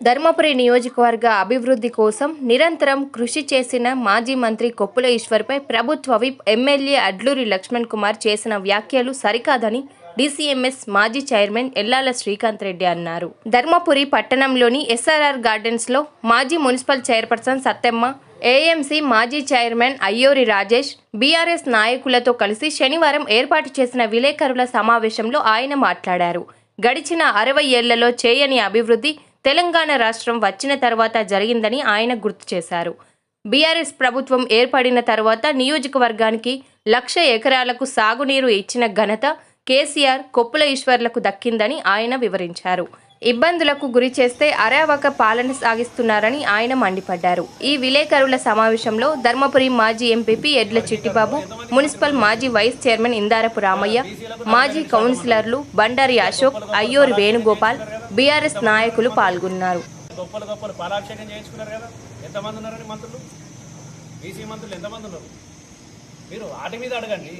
ధర్మపురి నియోజకవర్గ అభివృద్ధి కోసం నిరంతరం కృషి చేసిన మాజీ మంత్రి కొప్పుల ఈశ్వర్పై ప్రభుత్వ విప్ ఎమ్మెల్యే అడ్లూరి లక్ష్మణ్ కుమార్ చేసిన వ్యాఖ్యలు సరికాదని డిసిఎంఎస్ మాజీ చైర్మన్ ఎల్లాల శ్రీకాంత్ రెడ్డి అన్నారు. ధర్మపురి పట్టణంలోని ఎస్ఆర్ఆర్ గార్డెన్స్లో మాజీ మున్సిపల్ చైర్పర్సన్ సత్తెమ్మ ఏఎంసీ మాజీ చైర్మన్ అయ్యోరి రాజేష్ బీఆర్ఎస్ నాయకులతో కలిసి శనివారం ఏర్పాటు చేసిన విలేకరుల సమావేశంలో ఆయన మాట్లాడారు. గడిచిన అరవై ఏళ్ళలో చేయని అభివృద్ధి తెలంగాణ రాష్ట్రం వచ్చిన తర్వాత జరిగిందని ఆయన గుర్తు చేశారు. బీఆర్ఎస్ ప్రభుత్వం ఏర్పడిన తర్వాత నియోజకవర్గానికి లక్ష ఎకరాలకు సాగునీరు ఇచ్చిన ఘనత కేసీఆర్ కొప్పుల ఈశ్వర్లకు దక్కిందని ఆయన వివరించారు. ఇబ్బందులకు గురి చేస్తే అరావక పాలన సాగిస్తున్నారని ఆయన మండిపడ్డారు. ఈ విలేకరుల సమావేశంలో ధర్మపురి మాజీ ఎంపీపీ ఎడ్ల చిట్టిబాబు మున్సిపల్ మాజీ వైస్ చైర్మన్ ఇందారపు రామయ్య మాజీ కౌన్సిలర్లు బండారి అశోక్ అయ్యోరి వేణుగోపాల్ బీఆర్ఎస్ నాయకులు పాల్గొన్నారు. మీరు ఆట మీద అడగండి.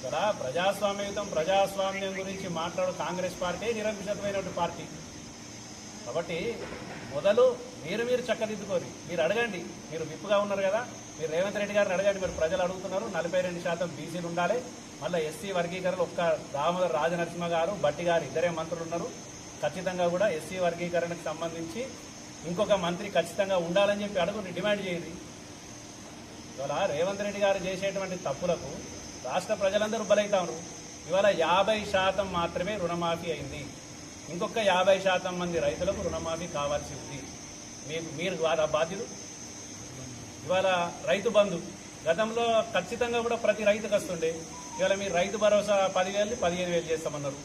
ఇక్కడ ప్రజాస్వామ్యయుతం ప్రజాస్వామ్యం గురించి మాట్లాడు కాంగ్రెస్ పార్టీ నిరంకుశమైనటువంటి పార్టీ. కాబట్టి మొదలు మీరు మీరు చక్కదిద్దుకొని మీరు అడగండి. మీరు విప్పుగా ఉన్నారు కదా? మీరు రేవంత్ రెడ్డి గారిని అడగండి. మీరు ప్రజలు అడుగుతున్నారు. నలభై రెండు శాతం బీసీలు ఉండాలి. మళ్ళీ ఎస్సీ వర్గీకరణ ఒక్క దామోదర్ రాజనరసింహ గారు బట్టి గారు ఇద్దరే మంత్రులు ఉన్నారు. ఖచ్చితంగా కూడా ఎస్సీ వర్గీకరణకు సంబంధించి ఇంకొక మంత్రి ఖచ్చితంగా ఉండాలని చెప్పి అడుగుని డిమాండ్ చేయండి. ఇవాళ రేవంత్ రెడ్డి గారు చేసేటువంటి తప్పులకు రాష్ట్ర ప్రజలందరూ బలవుతారు ఇవాళ యాభై శాతం మాత్రమే రుణమాఫీ అయింది. ఇంకొక యాభై శాతం మంది రైతులకు రుణమాఫీ కావాల్సి ఉంది. మీకు మీరు బాధ్యులు? ఇవాళ రైతు బంధు. గతంలో ఖచ్చితంగా కూడా ప్రతి రైతుకు వస్తుండే. ఇవాళ మీరు రైతు భరోసా పదివేలు పదిహేను వేలు చేస్తామన్నారు.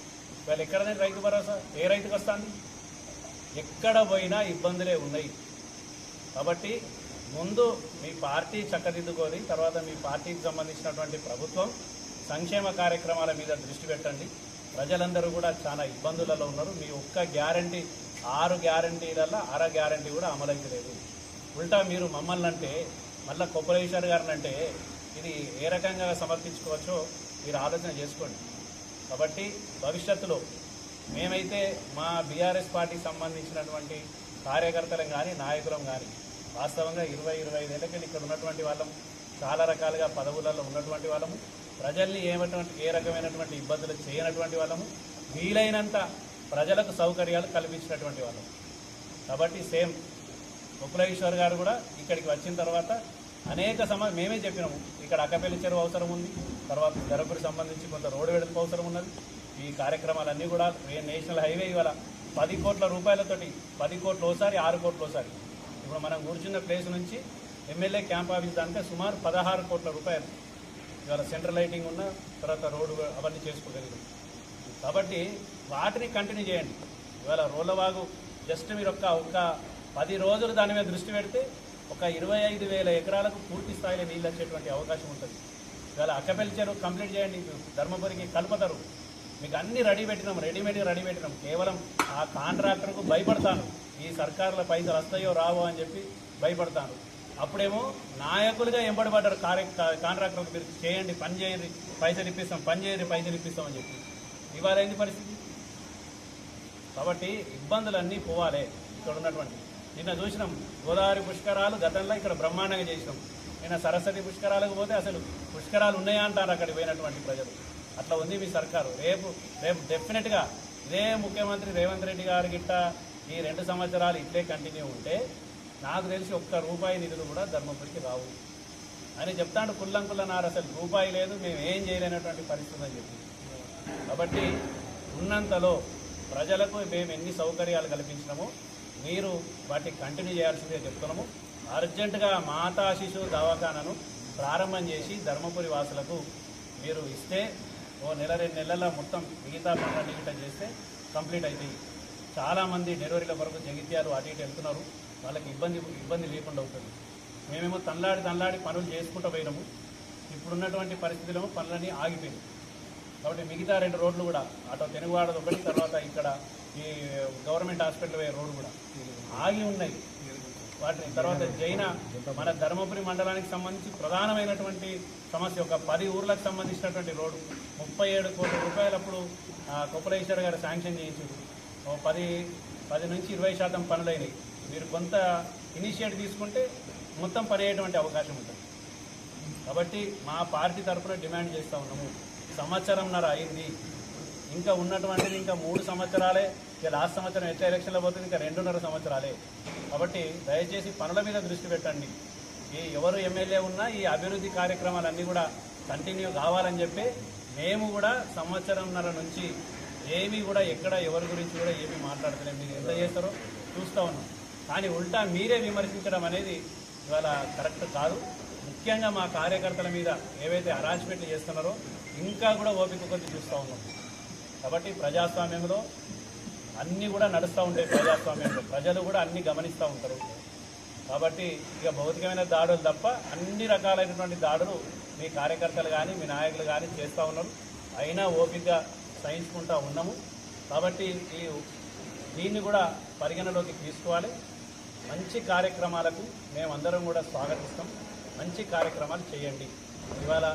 ఇవాళ ఎక్కడనే రైతు భరోసా? ఏ రైతుకు వస్తుంది? ఎక్కడ పోయినా ఇబ్బందులే ఉన్నాయి. కాబట్టి ముందు మీ పార్టీ చక్కదిద్దుకొని తర్వాత మీ పార్టీకి సంబంధించినటువంటి ప్రభుత్వం సంక్షేమ కార్యక్రమాల మీద దృష్టి పెట్టండి. ప్రజలందరూ కూడా చాలా ఇబ్బందులలో ఉన్నారు. మీ ఒక్క గ్యారంటీ ఆరు గ్యారంటీలలో అర గ్యారంటీ కూడా అమలైతలేదు ఉల్టా మీరు మమ్మల్ని అంటే మళ్ళీ కొప్పలేశ్వర్ గారిని అంటే ఇది ఏ రకంగా సమర్పించుకోవచ్చో మీరు ఆలోచన చేసుకోండి. కాబట్టి భవిష్యత్తులో మేమైతే మా బీఆర్ఎస్ పార్టీకి సంబంధించినటువంటి కార్యకర్తలం కానీ నాయకులం కానీ వాస్తవంగా ఇరవై ఇరవై ఐదేళ్ళకెళ్ళి ఇక్కడ ఉన్నటువంటి వాళ్ళం చాలా రకాలుగా పదవులలో ఉన్నటువంటి వాళ్ళము ప్రజల్ని ఏమటువంటి ఏ రకమైనటువంటి ఇబ్బందులు చేయనటువంటి వాళ్ళము వీలైనంత ప్రజలకు సౌకర్యాలు కల్పించినటువంటి వాళ్ళము కాబట్టి సేమ్ ముకులేశ్వర్ గారు కూడా ఇక్కడికి వచ్చిన తర్వాత అనేక సమ మేమే చెప్పినాము ఇక్కడ అక్కపల్లి చెరువు అవసరం ఉంది తర్వాత ధరపురి సంబంధించి కొంత రోడ్డు వెడల్పు అవసరం ఉన్నది ఈ కార్యక్రమాలన్నీ కూడా నేషనల్ హైవే ఇవాళ పది కోట్ల రూపాయలతోటి పది కోట్లు ఒకసారి ఆరు కోట్లు ఒకసారి ఇప్పుడు మనం కూర్చున్న ప్లేస్ నుంచి ఎమ్మెల్యే క్యాంప్ ఆఫీస్ దానికే సుమారు పదహారు కోట్ల రూపాయలు ఇవాళ సెంట్రల్ లైటింగ్ ఉన్న తర్వాత రోడ్డు అవన్నీ చేసుకోగలిగాం కాబట్టి వాటిని కంటిన్యూ చేయండి. ఇవాళ రోలవాగు జస్ట్ మీరు ఒక్క ఒక్క పది రోజులు దాని మీద దృష్టి పెడితే ఒక ఇరవై ఐదు వేల ఎకరాలకు పూర్తి స్థాయిలో నీళ్ళు వచ్చేటువంటి అవకాశం ఉంటుంది. ఇవాళ అక్కపల్లి కంప్లీట్ చేయండి. ధర్మపురికి కలుపుతారు. మీకు అన్ని రెడీ పెట్టినాం రెడీమేడ్గా రెడీ పెట్టినాం. కేవలం ఆ కాంట్రాక్టర్కు భయపడతాను. ఈ సర్కారుల పైసలు వస్తాయో రావో అని చెప్పి భయపడతాను అప్పుడేమో నాయకులుగా ఎంబడబడ్డారు కార్య కాంట్రాక్టర్లకు మీరు చేయండి పని చేయండి పైసలు ఇప్పిస్తాం పని చేయండి పైసలు ఇప్పిస్తాం అని చెప్పి. ఇవాళ ఏంది పరిస్థితి? కాబట్టి ఇబ్బందులన్నీ పోవాలి ఇక్కడ ఉన్నటువంటి. నిన్న చూసినాం గోదావరి పుష్కరాలు గతంలో ఇక్కడ బ్రహ్మాండంగా చేసినాం. నిన్న సరస్వతి పుష్కరాలకు పోతే అసలు పుష్కరాలు ఉన్నాయా అంటారు అక్కడికి పోయినటువంటి ప్రజలు. అట్లా ఉంది మీ సర్కారు. రేపు రేపు డెఫినెట్గా ఇదే ముఖ్యమంత్రి రేవంత్ రెడ్డి గారి గిట్ట ఈ రెండు సంవత్సరాలు ఇట్లే కంటిన్యూ ఉంటే నాకు తెలిసి ఒక్క రూపాయి నిధులు కూడా ధర్మపురికి రావు. అని చెప్తాడు కుల్లంకుల్ల అసలు రూపాయి లేదు మేము ఏం చేయలేనటువంటి పరిస్థితి అని చెప్పి. కాబట్టి ఉన్నంతలో ప్రజలకు మేము ఎన్ని సౌకర్యాలు కల్పించినామో మీరు వాటి కంటిన్యూ చేయాల్సిందే చెప్తున్నాము. అర్జెంటుగా మాతా శిశు దవాఖానను ప్రారంభం చేసి ధర్మపురి వాసులకు మీరు ఇస్తే ఓ నెల రెండు నెలల మొత్తం మిగతా పనులన్నీ చేస్తే కంప్లీట్ అవుతాయి చాలామంది డెలివరీల వరకు జగిత్యాలు అటు ఇటు వెళ్తున్నారు. వాళ్ళకి ఇబ్బంది ఇబ్బంది లేకుండా అవుతుంది. మేమేమో తనలాడి తనలాడి పనులు చేసుకుంటూ పోయినాము. ఇప్పుడున్నటువంటి పరిస్థితుల్లో పనులన్నీ ఆగిపోయినాయి. కాబట్టి మిగతా రెండు రోడ్లు కూడా అటు తెనుగువాడది ఒకటి తర్వాత ఇక్కడ ఈ గవర్నమెంట్ హాస్పిటల్ పోయే రోడ్డు కూడా ఆగి ఉన్నాయి. వాటిని తర్వాత జైన మన ధర్మపురి మండలానికి సంబంధించి ప్రధానమైనటువంటి సమస్య ఒక పది ఊర్లకు సంబంధించినటువంటి రోడ్డు. ముప్పై ఏడు కోట్ల రూపాయలప్పుడు కొప్పలేశ్వర్ ఆ, గారు శాంక్షన్ చేయించారు. పది పది నుంచి ఇరవై శాతం పనులైనవి మీరు కొంత ఇనిషియేటివ్ తీసుకుంటే మొత్తం పని అయ్యేటువంటి అవకాశం ఉంటుంది. కాబట్టి మా పార్టీ తరఫున డిమాండ్ చేస్తూ ఉన్నాము. సంవత్సరంన్నర అయింది. ఇంకా ఉన్నటువంటిది ఇంకా మూడు సంవత్సరాలే ఇక లాస్ట్ సంవత్సరం ఎట్లా ఎలక్షన్లో పోతుంది ఇంకా రెండున్నర సంవత్సరాలే. కాబట్టి దయచేసి పనుల మీద దృష్టి పెట్టండి. ఈ ఎవరు ఎమ్మెల్యే ఉన్నా ఈ అభివృద్ధి కార్యక్రమాలన్నీ కూడా కంటిన్యూ కావాలని చెప్పి మేము కూడా సంవత్సరంన్నర నుంచి ఏమీ కూడా ఎక్కడ ఎవరి గురించి కూడా ఏమీ మాట్లాడతలేము మీరు ఎంత చేస్తారో చూస్తూ ఉన్నాం. కానీ ఉల్టా మీరే విమర్శించడం అనేది ఇవాళ కరెక్ట్ కాదు. ముఖ్యంగా మా కార్యకర్తల మీద ఏవైతే అరాజ్మెంట్లు చేస్తున్నారో ఇంకా కూడా ఓపిక కొద్ది చూస్తూ ఉన్నాం. కాబట్టి ప్రజాస్వామ్యంలో అన్నీ కూడా నడుస్తూ ఉంటాయి ప్రజాస్వామ్యంలో. ప్రజలు కూడా అన్నీ గమనిస్తూ ఉంటారు. కాబట్టి ఇక భౌతికమైన దాడులు తప్ప అన్ని రకాలైనటువంటి దాడులు మీ కార్యకర్తలు కానీ మీ నాయకులు కానీ చేస్తూ ఉన్నారు. అయినా ఓపిక సహించుకుంటూ ఉన్నాము. కాబట్టి ఈ దీన్ని కూడా పరిగణలోకి తీసుకోవాలి. మంచి కార్యక్రమాలకు మేమందరం కూడా స్వాగతిస్తాం. మంచి కార్యక్రమాలు చేయండి. ఇవాళ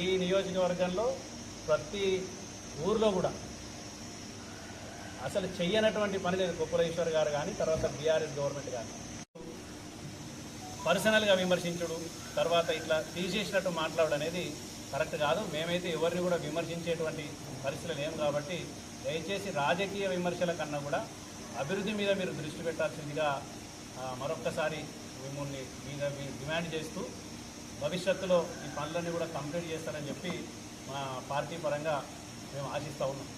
ఈ నియోజకవర్గంలో ప్రతి ఊర్లో కూడా అసలు చెయ్యనటువంటి పని లేదు కుప్పలేశ్వర్ గారు కానీ తర్వాత బీఆర్ఎస్ గవర్నమెంట్ కానీ. పర్సనల్గా విమర్శించుడు తర్వాత ఇట్లా తీసేసినట్టు మాట్లాడడం అనేది కరెక్ట్ కాదు. మేమైతే ఎవరిని కూడా విమర్శించేటువంటి పరిస్థితులు లేము కాబట్టి దయచేసి రాజకీయ విమర్శల కన్నా కూడా అభివృద్ధి మీద మీరు దృష్టి పెట్టాల్సిందిగా మరొక్కసారి మిమ్మల్ని మీద డిమాండ్ చేస్తూ భవిష్యత్తులో ఈ పనులన్నీ కూడా కంప్లీట్ చేస్తారని చెప్పి మా పార్టీ పరంగా మేము ఆశిస్తూ ఉన్నాం.